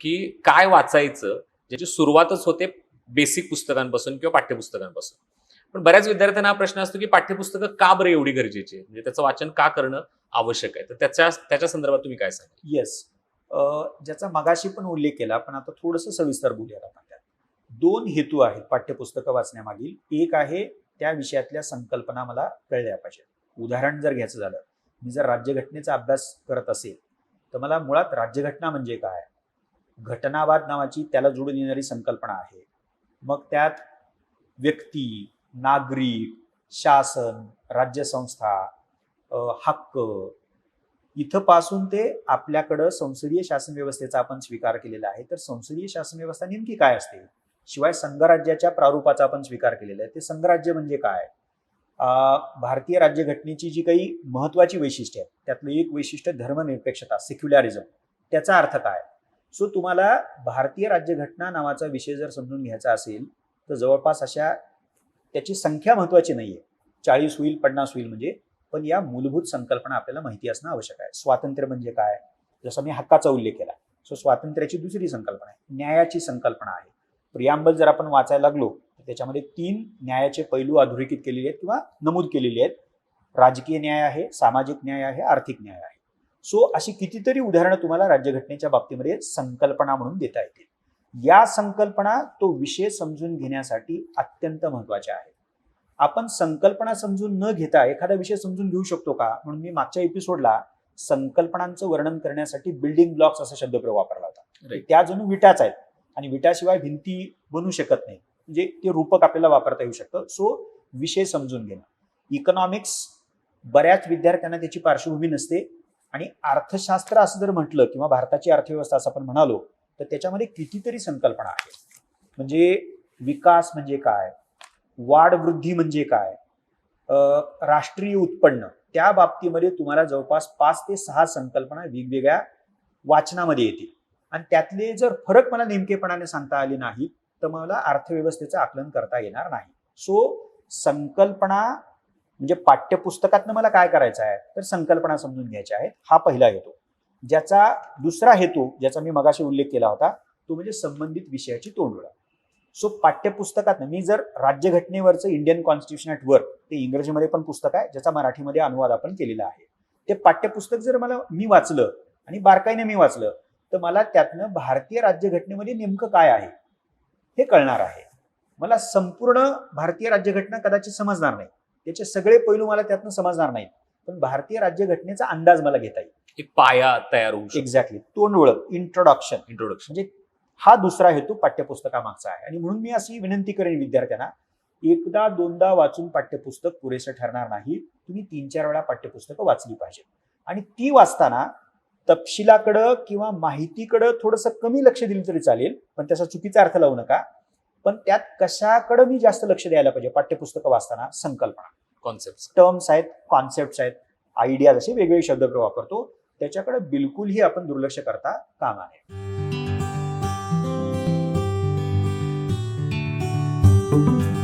की काय वाचायचं ज्याची सुरुवातच होते बेसिक पुस्तकांपासून किंवा पाठ्यपुस्तकांपासून. पण बऱ्याच विद्यार्थ्यांना हा प्रश्न असतो की पाठ्यपुस्तकं का बरं एवढी गरजेची म्हणजे त्याचं वाचन का करणं आवश्यक आहे? तर त्याच्या त्याच्या संदर्भात तुम्ही काय सांगा येस ज्याचा मगाशी पण उल्लेख केला पण आता थोडंसं सविस्तर बोलूयात आपण त्यात. दोन हेतू आहेत पाठ्यपुस्तकं वाचण्यामागील. एक आहे त्या विषयातल्या संकल्पना मला कळल्या पाहिजे उदाहरण जर घ्यायचं झालं मी जर राज्यघटनेचा अभ्यास करत असेल तर मला मुळात राज्यघटना म्हणजे काय? घटनावाद नावाची त्याला जोडून येणारी संकल्पना आहे. मग त्यात व्यक्ती नागरिक शासन राज्यसंस्था हक्क इथंपासून ते आपल्याकडं संसदीय शासन व्यवस्थेचा आपण स्वीकार केलेला आहे. तर संसदीय शासन व्यवस्था नेमकी काय असते? शिवाय संघराज्याच्या प्रारूपाचा आपण स्वीकार केलेला आहे. ते संघराज्य म्हणजे काय? भारतीय राज्यघटनेची जी काही महत्वाची वैशिष्ट्ये आहेत त्यातलं एक वैशिष्ट्य धर्मनिरपेक्षता सेक्युलॅरिझम. त्याचा अर्थ काय? सो तुम्हाला भारतीय राज्यघटना नावाचा विषय जर समजून घ्यायचा असेल तर जवळपास अशा त्याची संख्या महत्वाची आहे चाळीस होईल पन्नास होईल म्हणजे पण या मूलभूत संकल्पना आपल्याला माहिती असणं आवश्यक आहे. स्वातंत्र्य म्हणजे काय? जसं मी हक्काचा उल्लेख केला. सो स्वातंत्र्याची दुसरी संकल्पना आहे. न्यायाची संकल्पना आहे. प्रियांबल जर आपण वाचायला लागलो तर त्याच्यामध्ये तीन न्यायाचे पैलू अधोरेखित केलेले आहेत किंवा नमूद केलेले आहेत. राजकीय न्याय आहे सामाजिक न्याय आहे आर्थिक न्याय आहे. सो अशी कितीतरी उदाहरणं तुम्हाला राज्यघटनेच्या बाबतीमध्ये संकल्पना म्हणून देता येतील. या संकल्पना तो विषय समजून घेण्यासाठी अत्यंत महत्त्वाच्या आहेत. आपण संकल्पना समजून न घेता एखादा विषय समजून घेऊ शकतो का? म्हणून मी मागच्या एपिसोडला संकल्पनांचं वर्णन करण्यासाठी बिल्डिंग ब्लॉक्स असा शब्दप्रयोग वापरला होता. त्या जणू विटाच आहेत आणि विटाशिवाय भिंती बनू शकत नाही. म्हणजे ते रूपक आपल्याला वापरता येऊ शकतं. सो विषय समजून घेणं. इकॉनॉमिक्स बऱ्याच विद्यार्थ्यांना त्याची पार्श्वभूमी नसते. आणि अर्थशास्त्र असं जर म्हटलं किंवा भारताची अर्थव्यवस्था असं आपण म्हणालो तर त्याच्यामध्ये कितीतरी संकल्पना आहेत. म्हणजे विकास म्हणजे काय? वाढ वृद्धी म्हणजे काय? राष्ट्रीय उत्पन्न त्या बाबतीमध्ये तुम्हाला जवळपास पाच ते सहा संकल्पना वेगवेगळ्या वाचनामध्ये येतील. आणि त्यातले जर फरक मला नेमकेपणाने सांगता आले नाहीत तर मला अर्थव्यवस्थेचं आकलन करता येणार नाही. सो संकल्पना म्हणजे पाठ्यपुस्तकातनं मला काय करायचं आहे तर संकल्पना समजून घ्यायच्या आहेत हा पहिला हेतू. ज्याचा दुसरा हेतू ज्याचा मी मगाशी उल्लेख केला होता तो म्हणजे संबंधित विषयाची तोंडओळख सो पाठ्यपुस्तकात मी जर राज्यघटनेवरचं इंडियन कॉन्स्टिट्यूशन ॲट वर्क ते इंग्रजीमध्ये पण पुस्तक आहे ज्याचा मराठीमध्ये अनुवाद आपण केलेला आहे. ते पाठ्यपुस्तक जर मला मी वाचलं आणि बारकाईने मी वाचलं तर मला त्यातनं भारतीय राज्यघटनेमध्ये नेमकं काय आहे हे कळणार आहे. मला संपूर्ण भारतीय राज्यघटना कदाचित समजणार नाही. त्याचे सगळे पैलू मला त्यातनं समजणार नाहीत. पण भारतीय राज्यघटनेचा अंदाज मला घेता येईल. एक पाया तयार होऊ शकतो. एक्झॅक्टली तोंड ओळख इंट्रोडक्शन इंट्रोडक्शन म्हणजे हा दुसरा हेतू पाठ्यपुस्तकामागचा आहे. आणि म्हणून मी अशी विनंती करेन विद्यार्थ्यांना एकदा दोनदा वाचून पाठ्यपुस्तक पुरेसं ठरणार नाही. तुम्ही तीन चार वेळा पाठ्यपुस्तकं वाचली पाहिजे. आणि ती वाचताना तपशिलाकडं किंवा माहितीकडं थोडंसं कमी लक्ष दिलं तरी चालेल पण त्याचा चुकीचा अर्थ लावू नका. पण त्यात कशाकडे मी जास्त लक्ष द्यायला पाहिजे? पाठ्यपुस्तकं वाचताना संकल्पना. कॉन्सेप्ट टर्म्स आहेत कॉन्सेप्ट आहेत आयडियाज असे वेगवेगळे शब्द वापरतो. त्याच्याकडे बिलकुलही आपण दुर्लक्ष करता काम आहे thank you